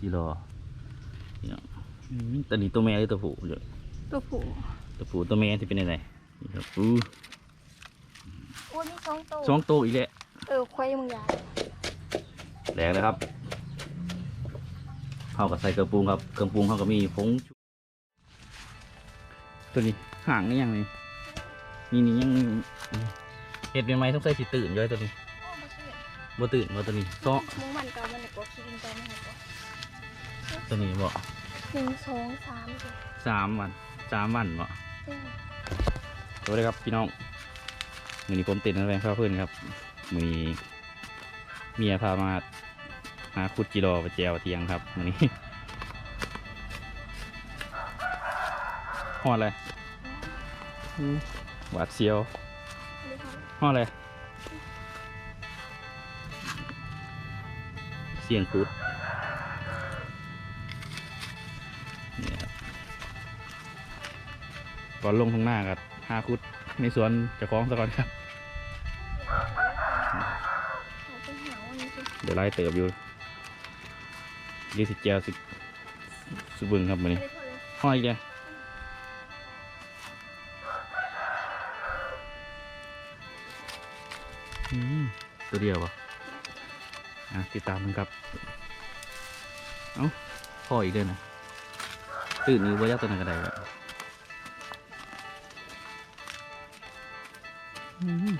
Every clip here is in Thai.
จีรอนี่เนาะอืมตัวนี้ตัวแม่หรือตัวผู้เดี๋ยวตัวผู้ตัวผู้ตัวแม่ที่เป็นยังไงนี่ครับอู้โอ้ยมีสองตัวสองตัวอีกแล้วเออควายมึงยายแหลกเลยครับเข้ากับใส่เครื่องปรุงครับเครื่องปรุงเขาก็มีผงชูตัวนี้ห่างนี่ยังนี่นี่นี่ยังเห็ดเป็นไหมต้องใส่สีตื่นด้วยตัวนี้โอ้มาเชื่อบ่ตื่นบ่ตัวนี้ซ้อ ตัวนี้บ่หนึ่งสองสามสี่สามวันสามวันบ่อืมสวัสดีครับพี่น้องมือนี้ผมติดนักแรงข้าวเพื่อนครับมือนี้เมียพามาหาขุดจิโรไปแจวเทียงครับมือนี้ห่ออะไรอืมหวาดเสียวไม่ทห่ออะไรเสียงขุด ก่อนลงทางหน้ากับหาขุดในสวนจะคล้องซะก่อนครับเดี๋ยวไล่เติบอยู่ยี่สิบเจียวสิสุบึงครับมือไม่นี้ได้พอเลยห้อยแกอืมตัวเดียวปะอะติดตามมันครับ เอ้าพ่ออีกเด้อนะตื่นนี้ว่ายักตัวนั้นก็ได้แล้ว อืม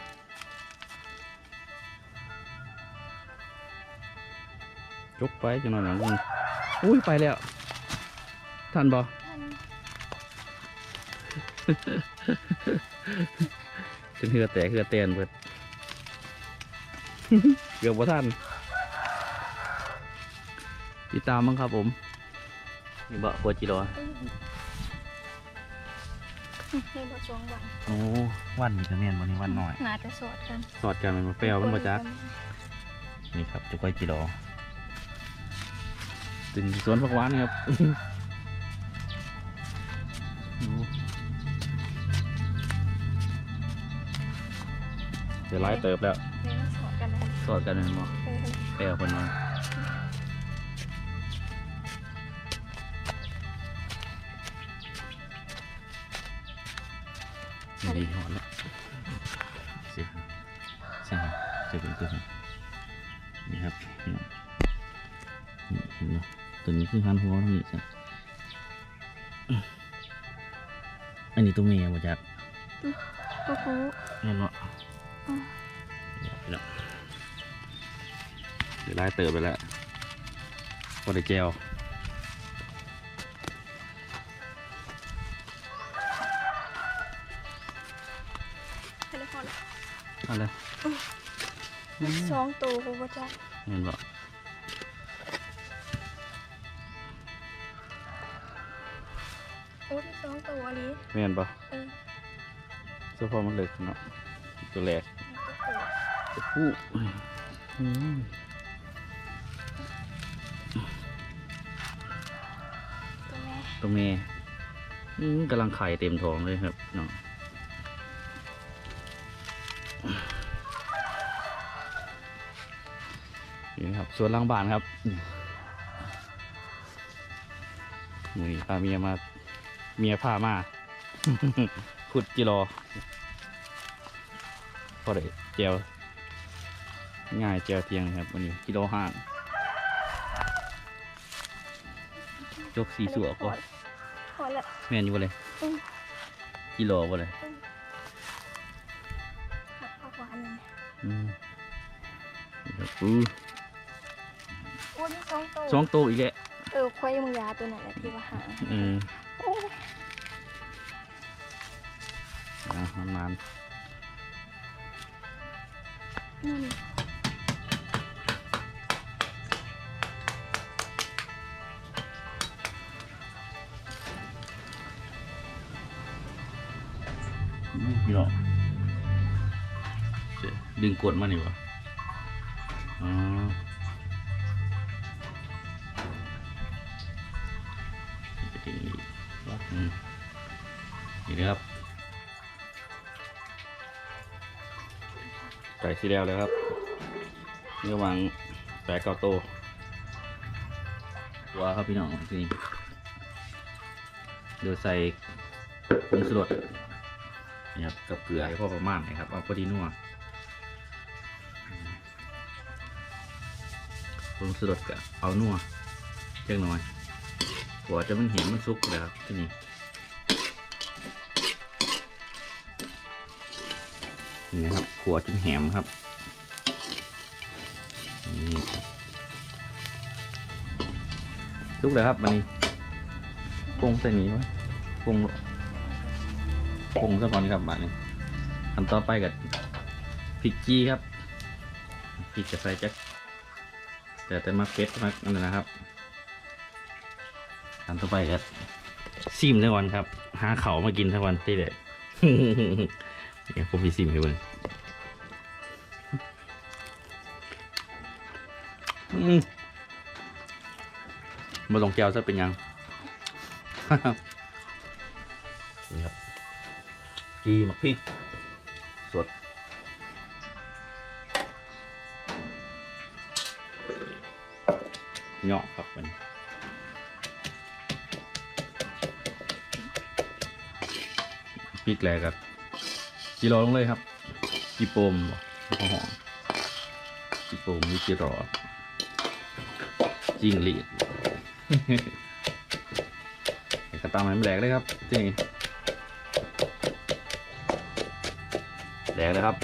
ยกไปจะนอนหลังมึงอุ้ยไปแล้ว ทันบ่ท่านถึงเหือแตกเหือแตนเบิดเกือบบ่ทันติดตามมั้งครับผมนี่บ่หัวจิโร่อืม ในบทสวงวันโอ้วันนี่ก็แม่นบ่นี่วันน้อยน่าจะสอดกันสอดกันมันบ่แปลวมันบ่จักนี่ครับจุกไว้จิโร่ถึงสวนผักหวานครับโอ้เดี๋ยวไล่เติบแล้วในนั้นสอดกันเลยสอดกันแม่นบ่เออแปลวคนมา ไม่ได้หอนล้วเสียเสียเสียเป็นตัวนี่ครับนี่เห็นไหมตัวนี้คือหันหัวตรงนี้สิอันนี้ตัวเมียมาจากตัวผู้เห็นไหมอืมเนี่ยพี่น้องเดี๋ยวไล่เติบไปแล้วพอได้แจว เอะไรสองตัวกูว่าจะเห็นบ่โอ้ยสองตัวนี้เห็นบ่เออเสื้อผ้ามันเล็กเนาะตัวแรกตัวผู้ตัวผู้อืมตัวแม่ตัวเมย์อืมกำลังไข่เต็มท้องเลยครับเนาะ นี่นะครับสวนหลังบ้านครับนี่พาเมียมา เมียพามา ขุดจิรอพอได้เจียวง่ายเจียวเทียงครับวันนี้กิโลห้างจกสีสัวก็พอละแม่นอยู่บ่เลยอืมกิโลบ่เลยหักผักหวานเลยอืมนี่ครับอู้ โอ้ยมีสองตัวสองตัวอีกแล้วเออควายมึงยาตัวไหนนแหละที่ว่าหางอืมโอ้ยอะมันมันนั่นอู้พี่น้องเจ๊ดึงกดมานี่วะ นี่วัดนี่นะครับไก่สีแล้วเลยครับเนี่ระหวังแปะเกาโตวหัวครับพี่น้องทีนี้เดี๋ยวใส่ผงสลดนี่ครับกับเกลือให้พอประมาณนะครับเอาพอดีนัวผงสลดกับเอานัวเล็กน้อย หัวจะมันเห็นมันซุกเลยครับที่นี่นี่นะครับหัวจนแหมครับนี่ซุกเลยครับมันนี้ปรุงใส่นี้ไว้ปรุงปรุงซะก่อนครับบัดนี้อันต่อไปกับพริกจี้ครับพริกจะใส่จักแต่แต่มาเป็ดมาอันนั้นนะครับ อันต่อไปก็ซิมทั้งวันครับ หาเขามากินทั้งวันที่เด็ดเดี๋ยผมพี่ซิมให้เบิ่งอืมาลงแก้วซะเป็นยังนี่ครับกีมักพริกสดเหยาะครับมัน พริกแรกครับกิโลลงเลยครับกีโปมหอมกีโปมหรือกีรอจิงหรีดเอกตามมันแหลกเลยครับที่นี่แหลกเลยครับ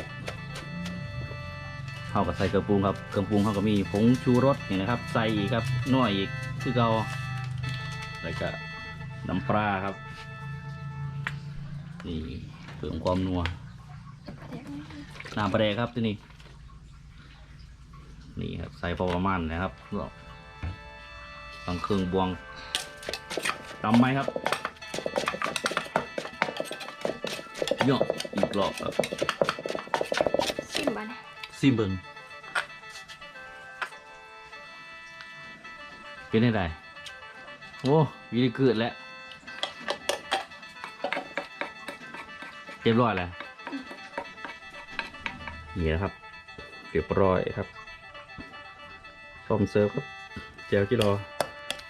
เข้ากับใส่เครื่องปรุงครับเครื่องปรุงเขาก็มีผงชูรสนี่นะครับ ใส่อีกครับน่อยอีกคือเกาแล้วก็น้ำปลาครับ นี่เพิ่มความนัวน้ำปลาแดกครับที่นี่นี่ครับใส่พอประมาณนะครับตังเครื่องบวงตำไหมครับเยอะอีกรอบครับชิมบ้านะซิมเบิงเป็นได้ไดโอ้วีดีเกิดแล้ว เรียบร้อยแล้วนี่นะครับเรียบร้อยครับพร้อมเสิร์ฟครับเจลที่รอ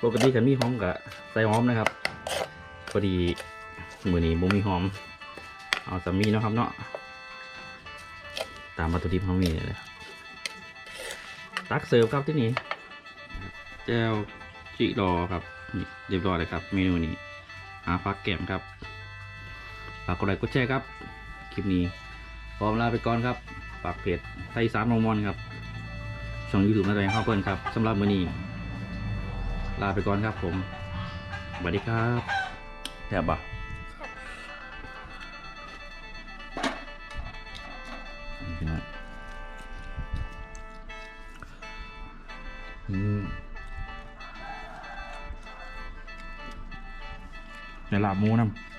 ปกติกันมีหอมกับใส่หอมนะครับ พอดีมือนี้บุมีหอม เอาสามีนะครับเนาะตามวัตถุดิบเขามีเลยตักเสิร์ฟครับที่นี่แจวจิรอครับนี่เรียบร้อยเลยครับ เมนูนี้หาฟักแก้มครับ ฝากกดไลค์กดแชร์ครับ คลิปนี้พร้อมลาไปก่อนครับฝากเพจไทยสามลงมอนครับ ช่องยูทูบนาตัวเองเข้าเพิ่นครับสำหรับมื้อนี้ ลาไปก่อนครับผมสวัสดีครับแทบบ่พี่น้องอืมในลาบหมูน้ำ